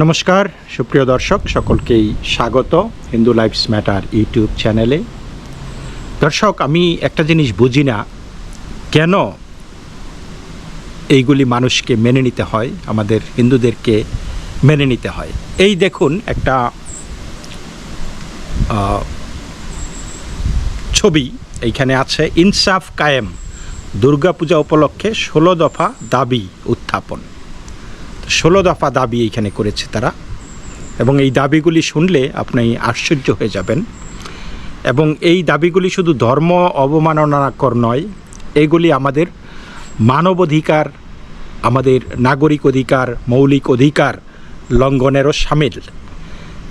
নমস্কার, সুপ্রিয় দর্শক, সকলকেই স্বাগত হিন্দু লাইফস ম্যাটার ইউটিউব চ্যানেলে। দর্শক, আমি একটা জিনিস বুঝি না, কেন এইগুলি মানুষকে মেনে নিতে হয়, আমাদের হিন্দুদেরকে মেনে নিতে হয়? এই দেখুন একটা ছবি এইখানে আছে, ইনসাফ কায়েম, দুর্গাপূজা উপলক্ষে ষোলো দফা দাবি উত্থাপন। ষোলো দফা দাবি এইখানে করেছে তারা। এবং এই দাবিগুলি শুনলে আপনি আশ্চর্য হয়ে যাবেন। এবং এই দাবিগুলি শুধু ধর্ম অবমাননাকর নয়, এগুলি আমাদের মানবাধিকার আমাদের নাগরিক অধিকার, মৌলিক অধিকার লঙ্ঘনেরও সামিল।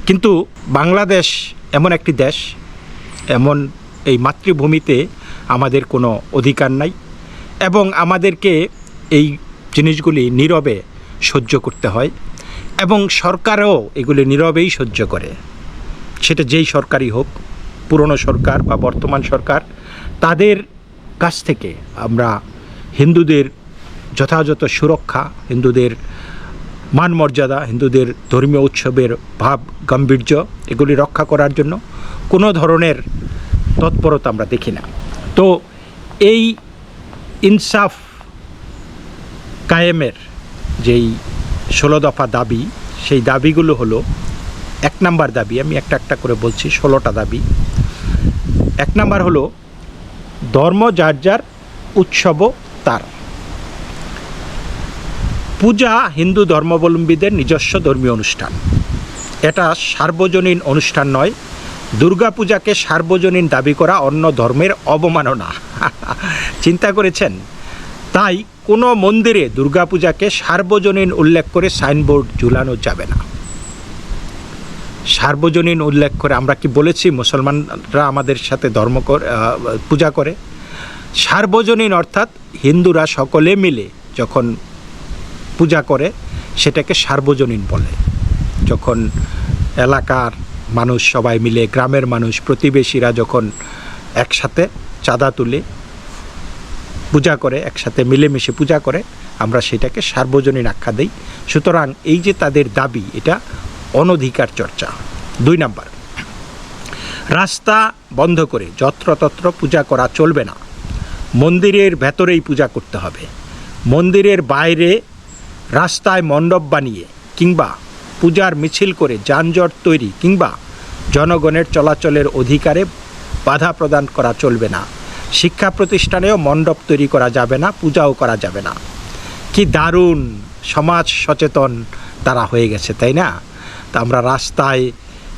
কিন্তু বাংলাদেশ এমন একটি দেশ, এমন এই মাতৃভূমিতে আমাদের কোনো অধিকার নাই। এবং আমাদেরকে এই জিনিসগুলি নীরবে সহ্য করতে হয় এবং সরকারও এগুলি নীরবেই সহ্য করে। সেটা যেই সরকারই হোক, পুরনো সরকার বা বর্তমান সরকার, তাদের কাছ থেকে আমরা হিন্দুদের যথাযথ সুরক্ষা, হিন্দুদের মান মর্যাদা হিন্দুদের ধর্মীয় উৎসবের ভাব, গাম্ভীর্য এগুলি রক্ষা করার জন্য কোনো ধরনের তৎপরতা আমরা দেখি না। তো এই ইনসাফ কায়েমের যেই ষোলো দফা দাবি, সেই দাবিগুলো হলো, এক নাম্বার দাবি, আমি একটা একটা করে বলছি, ষোলোটা দাবি। এক নাম্বার হলো, ধর্ম যার যার উৎসব তার। পূজা হিন্দু ধর্মাবলম্বীদের নিজস্ব ধর্মীয় অনুষ্ঠান। এটা সার্বজনীন অনুষ্ঠান নয়, দুর্গাপূজাকে সার্বজনীন দাবি করা অন্য ধর্মের অবমাননা। চিন্তা করেছেন? তাই কোনো মন্দিরে দুর্গাপূজাকে সার্বজনীন উল্লেখ করে সাইনবোর্ড ঝুলানো যাবে না। সার্বজনীন উল্লেখ করে আমরা কি বলেছি, মুসলমানরা আমাদের সাথে ধর্ম পূজা করে? সার্বজনীন অর্থাৎ হিন্দুরা সকলে মিলে যখন পূজা করে, সেটাকে সার্বজনীন বলে। যখন এলাকার মানুষ সবাই মিলে, গ্রামের মানুষ, প্রতিবেশীরা যখন একসাথে চাঁদা তুলে পূজা করে, একসাথে মিলেমিশে পূজা করে, আমরা সেটাকে সার্বজনীন আখ্যা দিই। সুতরাং এই যে তাদের দাবি, এটা অনধিকার চর্চা। দুই নাম্বার, রাস্তা বন্ধ করে যত্রতত্র পূজা করা চলবে না। মন্দিরের ভেতরেই পূজা করতে হবে। মন্দিরের বাইরে রাস্তায় মণ্ডপ বানিয়ে কিংবা পূজার মিছিল করে যানজট তৈরি কিংবা জনগণের চলাচলের অধিকারে বাধা প্রদান করা চলবে না। শিক্ষা প্রতিষ্ঠানেও মণ্ডপ তৈরি করা যাবে না, পূজাও করা যাবে না। কি দারুণ সমাজ সচেতন তারা হয়ে গেছে, তাই না? তা আমরা রাস্তায়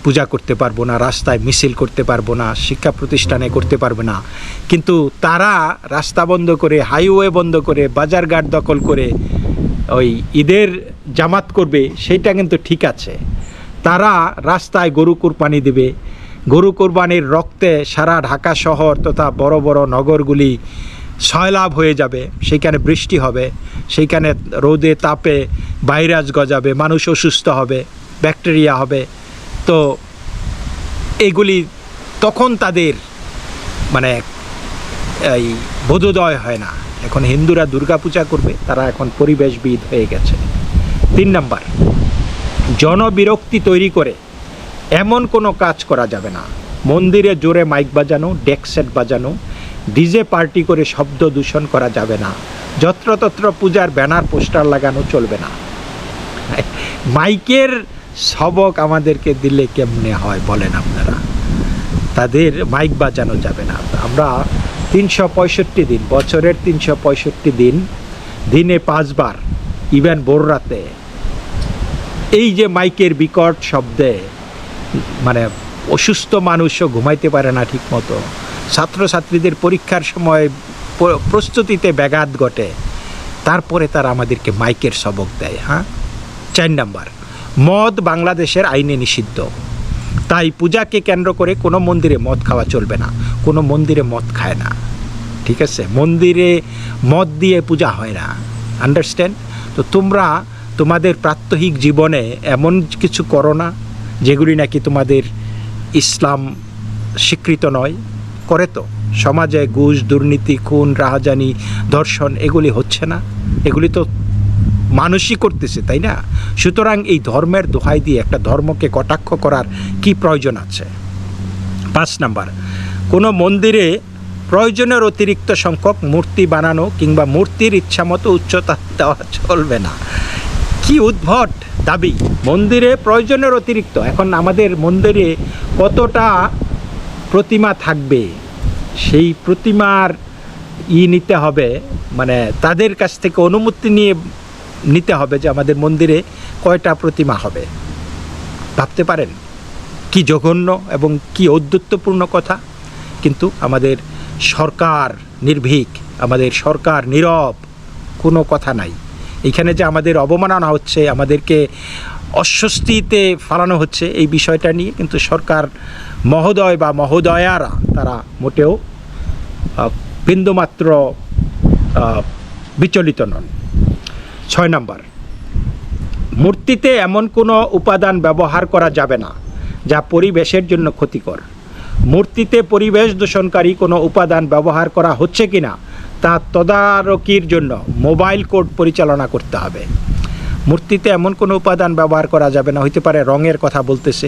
পূজা করতে পারব না, রাস্তায় মিছিল করতে পারব না, শিক্ষা প্রতিষ্ঠানে করতে পারবে না। কিন্তু তারা রাস্তা বন্ধ করে, হাইওয়ে বন্ধ করে, বাজার বাজারঘাট দখল করে ওই ঈদের জামাত করবে সেইটা কিন্তু ঠিক আছে। তারা রাস্তায় গরু কুরবানি দেবে গরু কোরবানির রক্তে সারা ঢাকা শহর তথা বড় বড় নগরগুলি সয়লাভ হয়ে যাবে। সেইখানে বৃষ্টি হবে, সেইখানে রোদে তাপে ভাইরাস গজাবে, মানুষ অসুস্থ হবে, ব্যাকটেরিয়া হবে। তো এগুলি তখন তাদের মানে এই বোধোদয় হয় না। এখন হিন্দুরা দুর্গাপূজা করবে, তারা এখন পরিবেশবিদ হয়ে গেছে। তিন নাম্বার, জনবিরক্তি তৈরি করে। এমন কোনো কাজ করা যাবে না। মন্দিরে জোরে মাইক বাজানো, ডেক সেট বাজানো, ডিজে পার্টি করে শব্দ দূষণ করা যাবে না। যত্রতত্র পূজার ব্যানার, পোস্টার লাগানো চলবে না। মাইকের সবক আমাদেরকে দিলে কেমনে হয় বলেন আপনারা? তাদের মাইক বাজানো যাবে না। আমরা তিনশো পঁয়ষট্টি দিন, বছরের তিনশো পঁয়ষট্টি দিন, দিনে পাঁচবার, ইভেন ভোর রাতে। এই যে মাইকের বিকট শব্দে মানে অসুস্থ মানুষও ঘুমাইতে পারে না ঠিক মতো ছাত্রছাত্রীদের পরীক্ষার সময় প্রস্তুতিতে ব্যাঘাত ঘটে। তারপরে তারা আমাদেরকে মাইকের সবক দেয় হ্যাঁ? চার নাম্বার, মদ বাংলাদেশের আইনে নিষিদ্ধ। তাই পূজাকে কেন্দ্র করে কোনো মন্দিরে মদ খাওয়া চলবে না, কোনো মন্দিরে মদ খায় না। ঠিক আছে? মন্দিরে মদ দিয়ে পূজা হয় না। আন্ডারস্ট্যান্ড? তো তোমরা তোমাদের প্রাত্যহিক জীবনে এমন কিছু করো না যেগুলি নাকি তোমাদের ইসলাম স্বীকৃত নয়, করে তো। সমাজে ঘুষ, দুর্নীতি, খুন, রাহাজানি, ধর্ষণ, এগুলি হচ্ছে না। এগুলি তো মানুষই করতেছে, তাই না? সুতরাং এই ধর্মের দোহাই দিয়ে একটা ধর্মকে কটাক্ষ করার কি প্রয়োজন আছে? পাঁচ নাম্বার, কোনো মন্দিরে প্রয়োজনের অতিরিক্ত সংখ্যক মূর্তি বানানো কিংবা মূর্তির ইচ্ছামতো উচ্চতা দেওয়া চলবে না। কি উদ্ভট দাবি? মন্দিরে প্রয়োজনের অতিরিক্ত। এখন আমাদের মন্দিরে কতটা প্রতিমা থাকবে? সেই প্রতিমার ই নিতে হবে মানে তাদের কাছ থেকে অনুমতি নিয়ে নিতে হবে যে আমাদের মন্দিরে কয়টা প্রতিমা হবে। ভাবতে পারেন? কি জঘন্য এবং কি ঔদ্ধত্যপূর্ণ কথা? কিন্তু আমাদের সরকার নির্ভীক, আমাদের সরকার নীরব, কোনো কথা নাই। এখানে যে আমাদের অবমাননা হচ্ছে, আমাদেরকে অস্বস্তিতে ফালানো হচ্ছে, এই বিষয়টা নিয়ে কিন্তু সরকার মহোদয় বা মহোদয়ারা তারা মোটেও বিন্দুমাত্র বিচলিত নন। ছয় নাম্বার, মূর্তিতে এমন কোনো উপাদান ব্যবহার করা যাবে না, যা পরিবেশের জন্য ক্ষতিকর। মূর্তিতে পরিবেশ দূষণকারী কোনো উপাদান ব্যবহার করা হচ্ছে কিনা তা তদারকির জন্য মোবাইল কোড পরিচালনা করতে হবে। মূর্তিতে এমন কোনো উপাদান ব্যবহার করা যাবে না, হইতে পারে রঙের কথা বলতেছে,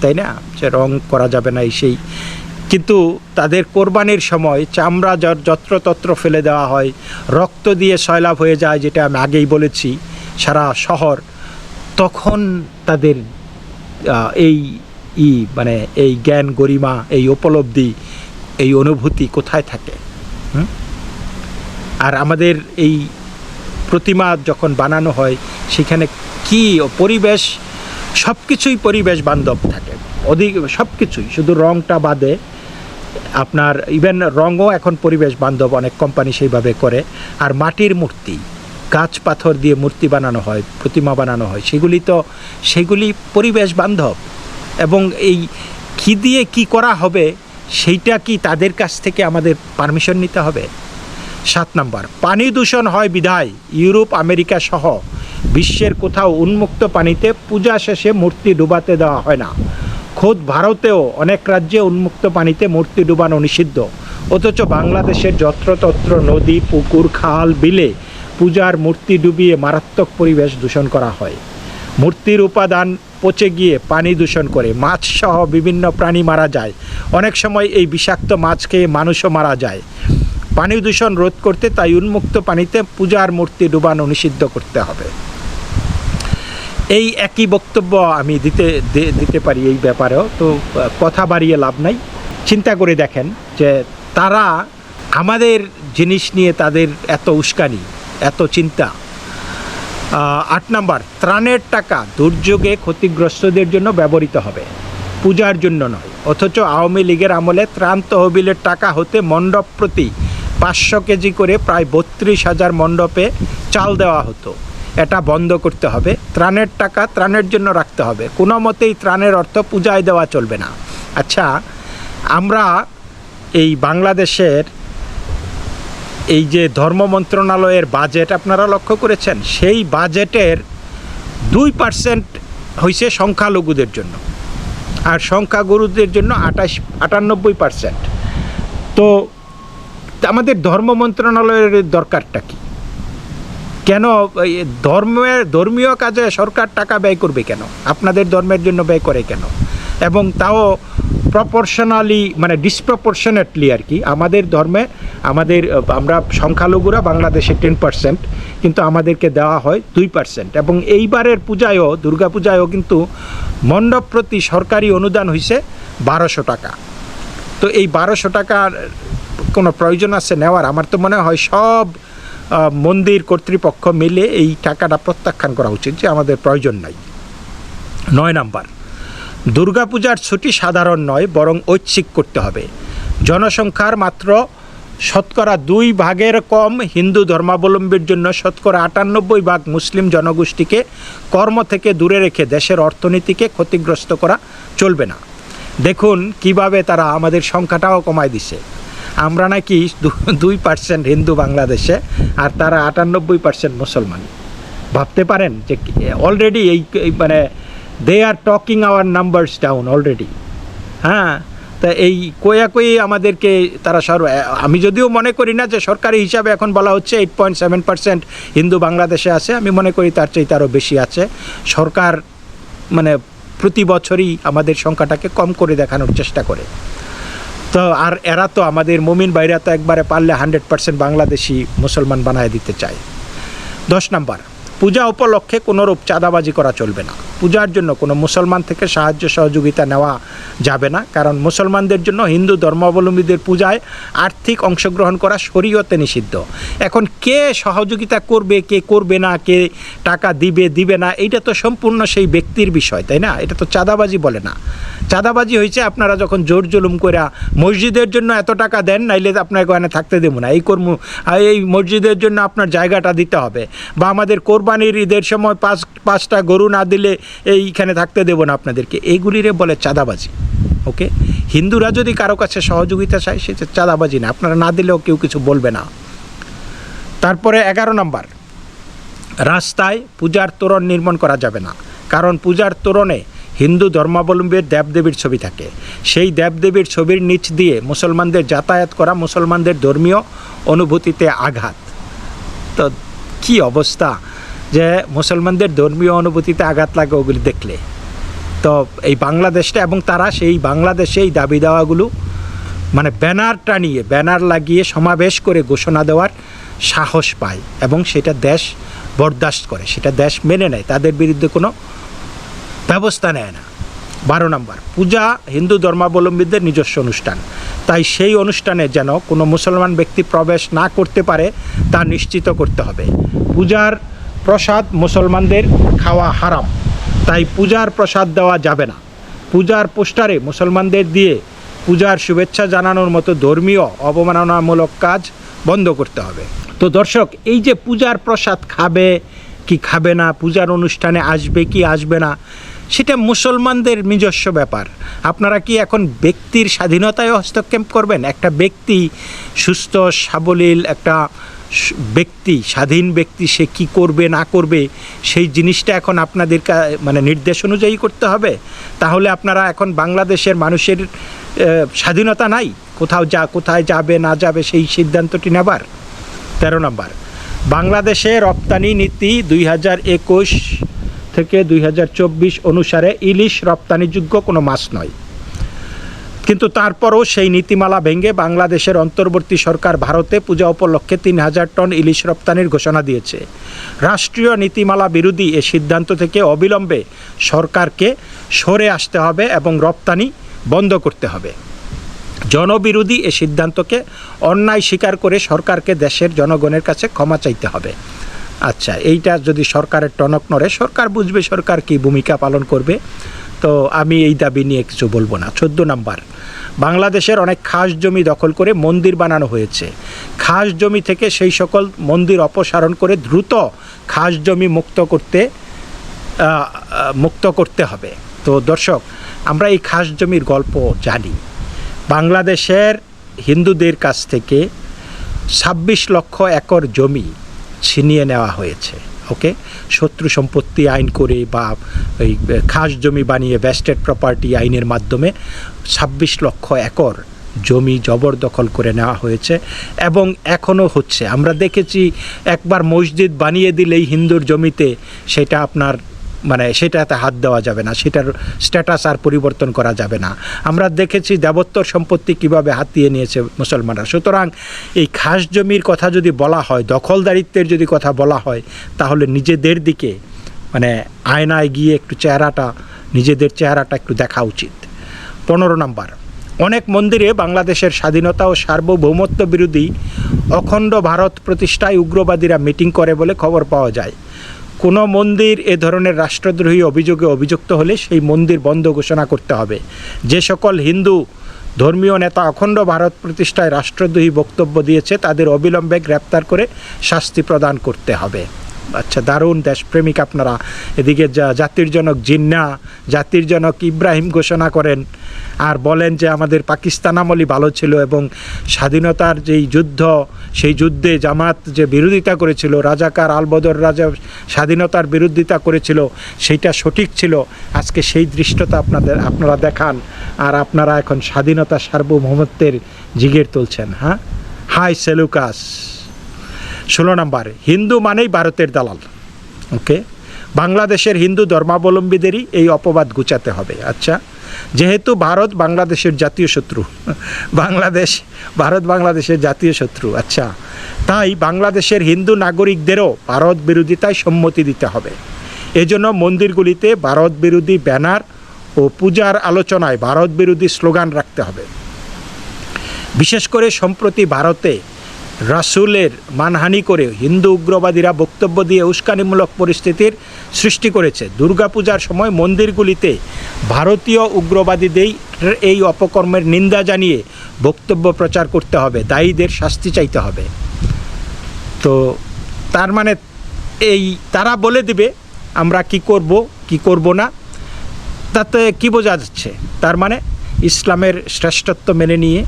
তাই না? যে রং করা যাবে না এই সেই। কিন্তু তাদের কোরবানির সময় চামড়া যত্রতত্র ফেলে দেওয়া হয়, রক্ত দিয়ে সয়লাভ হয়ে যায়, যেটা আমি আগেই বলেছি, সারা শহর। তখন তাদের এই ই মানে এই জ্ঞান গরিমা, এই উপলব্ধি, এই অনুভূতি কোথায় থাকে? হুম? আর আমাদের এই প্রতিমা যখন বানানো হয়, সেখানে কি পরিবেশ সব কিছুই পরিবেশ বান্ধব থাকে। অধিক সব কিছুই শুধু রংটা বাদে আপনার ইভেন রঙও এখন পরিবেশ বান্ধব, অনেক কোম্পানি সেইভাবে করে। আর মাটির মূর্তি, গাছ পাথর দিয়ে মূর্তি বানানো হয়, প্রতিমা বানানো হয়, সেগুলি তো, সেগুলি পরিবেশ বান্ধব। এবং এই কী দিয়ে কি করা হবে, সেইটা কি তাদের কাছ থেকে আমাদের পারমিশন নিতে হবে? সাত নম্বর, পানি দূষণ হয় বিধায় ইউরোপ, আমেরিকা সহ বিশ্বের কোথাও উন্মুক্ত পানিতে পূজা শেষে মূর্তি ডুবাতে দেওয়া হয় না। খোদ ভারতেও অনেক রাজ্যে উন্মুক্ত পানিতে মূর্তি ডুবানো নিষিদ্ধ। অথচ বাংলাদেশের যত্রতত্র নদী, পুকুর, খাল, বিলে পূজার মূর্তি ডুবিয়ে মারাত্মক পরিবেশ দূষণ করা হয়। মূর্তির উপাদান পচে গিয়ে পানি দূষণ করে, মাছ সহ বিভিন্ন প্রাণী মারা যায়। অনেক সময় এই বিষাক্ত মাছ খেয়ে মানুষও মারা যায়। পানি দূষণ রোধ করতে তাই উন্মুক্ত পানিতে পূজার মূর্তি ডুবানো নিষিদ্ধ করতে হবে। এই একই বক্তব্য আমি দিতে দিতে পারি এই ব্যাপারেও। তো, কথা বাড়িয়ে লাভ নাই। চিন্তা করে দেখেন যে তারা আমাদের জিনিস নিয়ে তাদের এত উস্কানি, এত চিন্তা। আট নাম্বার, ত্রাণের টাকা দুর্যোগে ক্ষতিগ্রস্তদের জন্য ব্যবহৃত হবে। পূজার জন্য নয়, অথচ আওয়ামী লীগের আমলে ত্রাণ তহবিলের টাকা হতে মণ্ডপ প্রতি পাঁচশো কেজি করে প্রায় বত্রিশ হাজার মণ্ডপে চাল দেওয়া হতো। এটা বন্ধ করতে হবে। ত্রাণের টাকা ত্রাণের জন্য রাখতে হবে। কোনো মতেই ত্রাণের অর্থ পূজায় দেওয়া চলবে না। আচ্ছা আমরা এই বাংলাদেশের এই যে ধর্ম মন্ত্রণালয়ের বাজেট আপনারা লক্ষ্য করেছেন? সেই বাজেটের দুই পার্সেন্ট হয়েছে সংখ্যালঘুদের জন্য। আর সংখ্যাগুরুদের জন্য আটাশ আটানব্বই পার্সেন্ট তো আমাদের ধর্ম মন্ত্রণালয়ের দরকারটা কি? কেন ধর্মের, ধর্মীয় কাজে সরকার টাকা ব্যয় করবে কেন? আপনাদের ধর্মের জন্য ব্যয় করে কেন? এবং তাও প্রপোর্শনালি মানে ডিসপ্রপোর্শনেটলি আর কি, আমাদের ধর্মে আমাদের, আমরা সংখ্যালঘুরা বাংলাদেশে টেন পার্সেন্ট কিন্তু আমাদেরকে দেওয়া হয় দুই পার্সেন্ট এবং এইবারের পূজায়ও দুর্গা পূজায়ও কিন্তু মণ্ডপ প্রতি সরকারি অনুদান হয়েছে বারোশো টাকা। তো এই বারোশো টাকার কোনো প্রয়োজন আছে নেওয়ার? আমার তো মনে হয় সব মন্দির কর্তৃপক্ষ মিলে এই টাকাটা প্রত্যাখ্যান করা উচিত যে আমাদের প্রয়োজন নাই। নয় নাম্বার, দুর্গাপূজার ছুটি সাধারণ নয়, বরং ঐচ্ছিক করতে হবে। জনসংখ্যার মাত্র শতকরা দুই ভাগের কম হিন্দু ধর্মাবলম্বীর জন্য শতকরা আটানব্বই ভাগ মুসলিম জনগোষ্ঠীকে কর্ম থেকে দূরে রেখে দেশের অর্থনীতিকে ক্ষতিগ্রস্ত করা চলবে না। দেখুন কীভাবে তারা আমাদের সংখ্যাটাও কমায় দিছে। আমরা নাকি দুই পার্সেন্ট হিন্দু বাংলাদেশে আর তারা আটানব্বই পার্সেন্ট মুসলমান। ভাবতে পারেন যে অলরেডি এই মানে they are talking our numbers down already হ্যাঁ তা এই কয়া কই আমাদেরকে তারা সর। আমি যদিও মনে করি না যে সরকারি হিসাবে এখন বলা হচ্ছে eight point seven percent Hindu বাংলাদেশে আছে, আমি মনে করি তার চাইতে আরও বেশি আছে। সরকার মানে প্রতি বছরই আমাদের সংখ্যাটাকে কম করে দেখানোর চেষ্টা করে। তো আর এরা তো আমাদের মমিন বাইরা তো একবারে পারলে হান্ড্রেড পার্সেন্ট বাংলাদেশি মুসলমান বানায় দিতে চায়। দশ নাম্বার, পূজা উপলক্ষে কোনোরূপ চাঁদাবাজি করা চলবে না। পূজার জন্য কোনো মুসলমান থেকে সাহায্য সহযোগিতা নেওয়া যাবে না। কারণ মুসলমানদের জন্য হিন্দু ধর্মাবলম্বীদের পূজায় আর্থিক অংশগ্রহণ করা শরীয়তে নিষিদ্ধ। এখন কে সহযোগিতা করবে, কে করবে না, কে টাকা দিবে দিবে না, এইটা তো সম্পূর্ণ সেই ব্যক্তির বিষয়, তাই না? এটা তো চাঁদাবাজি বলে না। চাঁদাবাজি হয়েছে আপনারা যখন জোর জুলুম করে মসজিদের জন্য এত টাকা দেন, নাইলে আপনার ওখানে থাকতে দেবো না। এই কর্ম, এই মসজিদের জন্য আপনার জায়গাটা দিতে হবে। বা আমাদের কোরবানির ঈদের সময় পাঁচ, পাঁচটা গরু না দিলে এইখানে থাকতে দেবো না আপনাদেরকে। এইগুলিরে বলে চাঁদাবাজি, ওকে? হিন্দুরা যদি কারও কাছে সহযোগিতা চায় সেটা চাঁদাবাজি না, আপনারা না দিলেও কেউ কিছু বলবে না। তারপরে এগারো নম্বর, রাস্তায় পূজার তোরণ নির্মাণ করা যাবে না। কারণ পূজার তোরণে হিন্দু ধর্মাবলম্বীর দেবদেবীর ছবি থাকে। সেই দেবদেবীর ছবির নিচ দিয়ে মুসলমানদের যাতায়াত করা মুসলমানদের ধর্মীয় অনুভূতিতে আঘাত। তো কি অবস্থা? যে মুসলমানদের ধর্মীয় অনুভূতিতে আঘাত লাগে ওগুলি দেখলে। তো এই বাংলাদেশটা এবং তারা সেই বাংলাদেশে এই দাবি দেওয়াগুলো মানে ব্যানার টানিয়ে, ব্যানার লাগিয়ে সমাবেশ করে ঘোষণা দেওয়ার সাহস পায় এবং সেটা দেশ বরদাস্ত করে, সেটা দেশ মেনে নেয়, তাদের বিরুদ্ধে কোনো ব্যবস্থা নেয় না। বারো নম্বর, পূজা হিন্দু ধর্মাবলম্বীদের নিজস্ব অনুষ্ঠান। তাই সেই অনুষ্ঠানে যেন কোনো মুসলমান ব্যক্তি প্রবেশ না করতে পারে তা নিশ্চিত করতে হবে। পূজার প্রসাদ মুসলমানদের খাওয়া হারাম। তাই পূজার প্রসাদ দেওয়া যাবে না। পূজার পোস্টারে মুসলমানদের দিয়ে পূজার শুভেচ্ছা জানানোর মতো ধর্মীয় অবমাননামূলক কাজ বন্ধ করতে হবে। তো দর্শক, এই যে পূজার প্রসাদ খাবে কি খাবে না, পূজার অনুষ্ঠানে আসবে কি আসবে না, সেটা মুসলমানদের নিজস্ব ব্যাপার। আপনারা কি এখন ব্যক্তির স্বাধীনতায় হস্তক্ষেপ করবেন? একটা ব্যক্তি সুস্থ, সাবলীল, একটা ব্যক্তি, স্বাধীন ব্যক্তি সে কি করবে, না করবে, সেই জিনিসটা এখন আপনাদের মানে নির্দেশ অনুযায়ী করতে হবে। তাহলে আপনারা এখন বাংলাদেশের মানুষের স্বাধীনতা নাই। কোথাও যা, কোথায় যাবে, না যাবে, সেই সিদ্ধান্তটি নেবার। তেরো নম্বর, বাংলাদেশে রপ্তানি নীতি দুই হাজার একুশ থেকে দুই হাজার চব্বিশ অনুসারে ইলিশ রপ্তানিযোগ্য কোনো মাছ নয়। কিন্তু তারপরও সেই নীতিমালা ভেঙে বাংলাদেশের অন্তর্বর্তী সরকার ভারতে পূজা উপলক্ষে তিন হাজার টন ইলিশ রপ্তানির ঘোষণা দিয়েছে। রাষ্ট্রীয় নীতিমালা বিরোধী এ সিদ্ধান্ত থেকে অবিলম্বে সরকারকে সরে আসতে হবে এবং রপ্তানি বন্ধ করতে হবে। জনবিরোধী এ সিদ্ধান্তকে অন্যায় স্বীকার করে সরকারকে দেশের জনগণের কাছে ক্ষমা চাইতে হবে। আচ্ছা এইটা যদি সরকারের টনক নড়ে, সরকার বুঝবে সরকার কি ভূমিকা পালন করবে। তো আমি এই দাবি নিয়ে কিছু বলব না। চোদ্দ নাম্বার, বাংলাদেশের অনেক খাস জমি দখল করে মন্দির বানানো হয়েছে। খাস জমি থেকে সেই সকল মন্দির অপসারণ করে দ্রুত খাস জমি মুক্ত করতে মুক্ত করতে হবে। তো দর্শক, আমরা এই খাস জমির গল্প জানি। বাংলাদেশের হিন্দুদের কাছ থেকে ছাব্বিশ লক্ষ একর জমি ছিনিয়ে নেওয়া হয়েছে। ওকে শত্রু সম্পত্তি আইন করে বা ওই খাস জমি বানিয়ে ভেস্টেড প্রপার্টি আইনের মাধ্যমে ছাব্বিশ লক্ষ একর জমি জবরদখল করে নেওয়া হয়েছে এবং এখনও হচ্ছে। আমরা দেখেছি একবার মসজিদ বানিয়ে দিলেই হিন্দুর জমিতে সেটা আপনার মানে সেটাতে হাত দেওয়া যাবে না, সেটার স্ট্যাটাস আর পরিবর্তন করা যাবে না। আমরা দেখেছি দেবত্বর সম্পত্তি কীভাবে হাতিয়ে নিয়েছে মুসলমানরা। সুতরাং এই খাস জমির কথা যদি বলা হয়, দখলদারিত্বের যদি কথা বলা হয়, তাহলে নিজেদের দিকে মানে আয়নায় গিয়ে একটু চেহারাটা, নিজেদের চেহারাটা একটু দেখা উচিত। পনেরো নাম্বার, অনেক মন্দিরে বাংলাদেশের স্বাধীনতা ও সার্বভৌমত্ব বিরোধী অখণ্ড ভারত প্রতিষ্ঠায় উগ্রবাদীরা মিটিং করে বলে খবর পাওয়া যায়। কোনো মন্দির এ ধরনের রাষ্ট্রদ্রোহী অভিযোগে অভিযুক্ত হলে সেই মন্দির বন্ধ ঘোষণা করতে হবে। যে সকল হিন্দু ধর্মীয় নেতা অখণ্ড ভারত প্রতিষ্ঠায় রাষ্ট্রদ্রোহী বক্তব্য দিয়েছে, তাদের অবিলম্বে গ্রেপ্তার করে শাস্তি প্রদান করতে হবে। আচ্ছা দারুণ দেশপ্রেমিক আপনারা। এদিকে জাতির জনক জিন্না, জাতির জনক ইব্রাহিম ঘোষণা করেন আর বলেন যে আমাদের পাকিস্তান আমলই ভালো ছিল এবং স্বাধীনতার যেই যুদ্ধ, সেই যুদ্ধে জামাত যে বিরোধিতা করেছিল, রাজাকার আলবদর রাজা স্বাধীনতার বিরোধিতা করেছিল, সেইটা সঠিক ছিল। আজকে সেই দৃষ্টতা আপনাদের, আপনারা দেখান আর আপনারা এখন স্বাধীনতা সার্বভৌমত্বের জিগের তুলছেন হ্যাঁ? Hi Seleucus. ষোলো নম্বর, হিন্দু মানেই ভারতের দালাল, ওকে? বাংলাদেশের হিন্দু ধর্মাবলম্বীদেরই এই অপবাদ গুচাতে হবে। আচ্ছা যেহেতু ভারত বাংলাদেশের জাতীয় শত্রু, বাংলাদেশ, ভারত বাংলাদেশের জাতীয় শত্রু আচ্ছা তাই বাংলাদেশের হিন্দু নাগরিকদেরও ভারত বিরোধিতায় সম্মতি দিতে হবে। এজন্য মন্দিরগুলিতে ভারত বিরোধী ব্যানার ও পূজার আলোচনায় ভারত বিরোধী স্লোগান রাখতে হবে। বিশেষ করে সম্প্রতি ভারতে রাসুলের মানহানি করে হিন্দু উগ্রবাদীরা বক্তব্য দিয়ে উস্কানিমূলক পরিস্থিতির সৃষ্টি করেছে। দুর্গাপূজার সময় মন্দিরগুলিতে ভারতীয় উগ্রবাদীদের এই অপকর্মের নিন্দা জানিয়ে বক্তব্য প্রচার করতে হবে, দায়ীদের শাস্তি চাইতে হবে। তো তার মানে এই তারা বলে দিবে, আমরা কি করব কি করব না, তাতে কি বোঝা যাচ্ছে? তার মানে ইসলামের শ্রেষ্ঠত্ব মেনে নিয়ে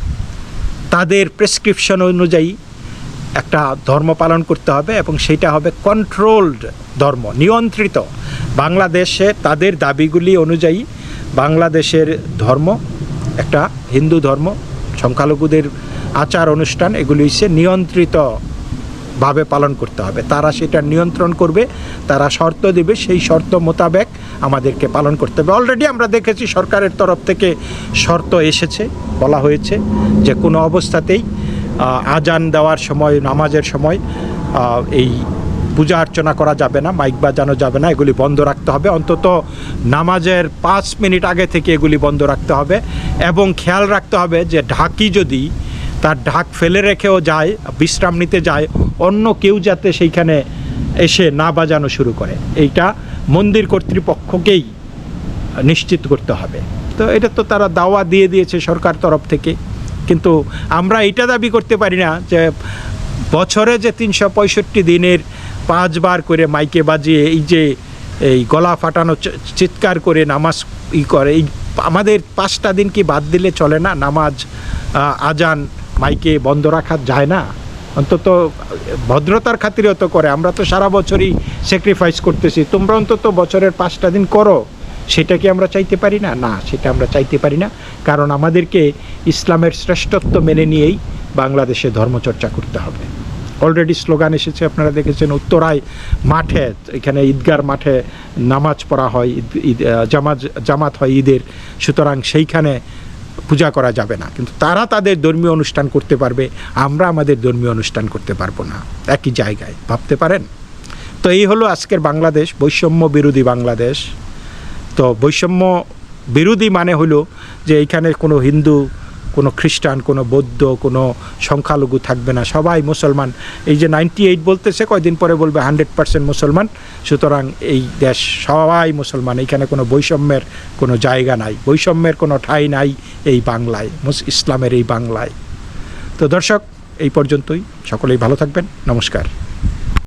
তাদের প্রেসক্রিপশন অনুযায়ী একটা ধর্ম পালন করতে হবে এবং সেটা হবে কন্ট্রোলড ধর্ম, নিয়ন্ত্রিত। বাংলাদেশে তাদের দাবিগুলি অনুযায়ী বাংলাদেশের ধর্ম, একটা হিন্দু ধর্ম, সংখ্যালঘুদের আচার অনুষ্ঠান, এগুলি হচ্ছে নিয়ন্ত্রিত ভাবে পালন করতে হবে। তারা সেটা নিয়ন্ত্রণ করবে, তারা শর্ত দেবে, সেই শর্ত মোতাবেক আমাদেরকে পালন করতে হবে। অলরেডি আমরা দেখেছি সরকারের তরফ থেকে শর্ত এসেছে, বলা হয়েছে যে কোনো অবস্থাতেই আজান দেওয়ার সময়, নামাজের সময় এই পূজা অর্চনা করা যাবে না, মাইক বাজানো যাবে না, এগুলি বন্ধ রাখতে হবে। অন্তত নামাজের পাঁচ মিনিট আগে থেকে এগুলি বন্ধ রাখতে হবে এবং খেয়াল রাখতে হবে যে ঢাকি যদি তার ঢাক ফেলে রেখেও যায়, বিশ্রাম নিতে যায়, অন্য কেউ যাতে সেইখানে এসে না বাজানো শুরু করে। এইটা মন্দির কর্তৃপক্ষকেই নিশ্চিত করতে হবে। তো এটা তো তারা দাওয়া দিয়ে দিয়েছে সরকার তরফ থেকে। কিন্তু আমরা এটা দাবি করতে পারি না যে বছরে যে তিনশো পঁয়ষট্টি দিনের পাঁচবার করে মাইকে বাজিয়ে এই যে এই গলা ফাটানো চিৎকার করে নামাজ ই করে, এই আমাদের পাঁচটা দিন কি বাদ দিলে চলে না? নামাজ আজান মাইকে বন্ধ রাখা যায় না? অন্তত ভদ্রতার খাতিরেও তো করে। আমরা তো সারা বছরই স্যাক্রিফাইস করতেছি। তোমরা অন্তত বছরের পাঁচটা দিন করো। সেটা কি আমরা চাইতে পারি না? না, সেটা আমরা চাইতে পারি না। কারণ আমাদেরকে ইসলামের শ্রেষ্ঠত্ব মেনে নিয়েই বাংলাদেশে ধর্মচর্চা করতে হবে। অলরেডি স্লোগান এসেছে, আপনারা দেখেছেন, উত্তরায় মাঠে, এখানে ঈদগার মাঠে নামাজ পড়া হয়, ঈদ জামাজ, জামাত হয় ঈদের। সুতরাং সেইখানে পূজা করা যাবে না। কিন্তু তারা তাদের ধর্মীয় অনুষ্ঠান করতে পারবে, আমরা আমাদের ধর্মীয় অনুষ্ঠান করতে পারব না। একই জায়গায়, ভাবতে পারেন? তো এই হলো আজকের বাংলাদেশ, বৈষম্য বিরোধী বাংলাদেশ। তো বৈষম্য বিরোধী মানে হলো যে এইখানে কোনো হিন্দু, কোনো খ্রিস্টান, কোনো বৌদ্ধ, কোনো সংখ্যালঘু থাকবে না। সবাই মুসলমান। এই যে নাইনটি এইট বলতেছে, কয়দিন পরে বলবে হান্ড্রেড পার্সেন্ট মুসলমান। সুতরাং এই দেশ সবাই মুসলমান। এইখানে কোনো বৈষম্যের কোনো জায়গা নাই। বৈষম্যের কোনো ঠাঁই নাই এই বাংলায় ইসলামের এই বাংলায়। তো দর্শক, এই পর্যন্তই। সকলেই ভালো থাকবেন। নমস্কার।